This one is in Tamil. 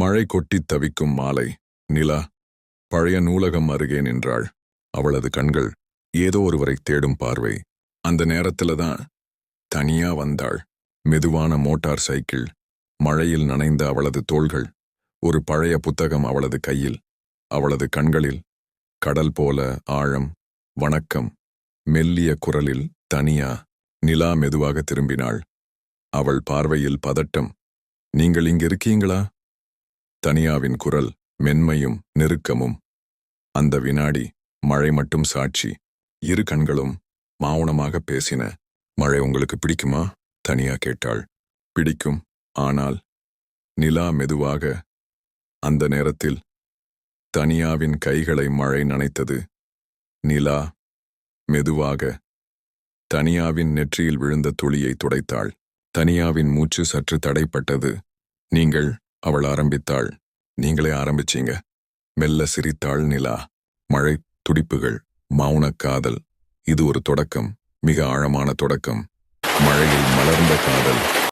மழை கொட்டித் தவிக்கும் மாலை. நிலா பழைய நூலகம் அருகே நின்றாள். அவளது கண்கள் ஏதோ ஒருவரை தேடும் பார்வை. அந்த நேரத்துல தான் தனியா வந்தாள். மெதுவான மோட்டார் சைக்கிள் மழையில் நனைந்த அவளது தோள்கள் ஒரு பழைய புத்தகம் அவளது கையில். அவளது கண்களில் கடல் போல ஆழம் வணக்கம் மெல்லிய குரலில் தனியா நிலா மெதுவாக திரும்பினாள். அவள் பார்வையில் பதட்டம். நீங்கள் இங்க இருக்கீங்களா? தனியாவின் குரல் மென்மையும் நெருக்கமும். அந்த வினாடி மழை மட்டும் சாட்சி இரு கண்களும் மௌனமாக பேசின மழை உங்களுக்கு பிடிக்குமா? தனியா கேட்டாள். பிடிக்கும் ஆனால் நிலா மெதுவாக அந்த நேரத்தில் தனியாவின் கைகளை மழை நனைத்தது. நிலா மெதுவாக தனியாவின் நெற்றியில் விழுந்த துளியை துடைத்தாள். தனியாவின் மூச்சு சற்று தடைப்பட்டது. நீங்கள் அவள் ஆரம்பித்தாள். நீங்களே ஆரம்பிச்சீங்க. மெல்ல சிரித்தாள் நிலா. மழை துடிப்புகள் மௌன காதல். இது ஒரு தொடக்கம். மிக ஆழமான தொடக்கம். மழையில் மலர்ந்த காதல்.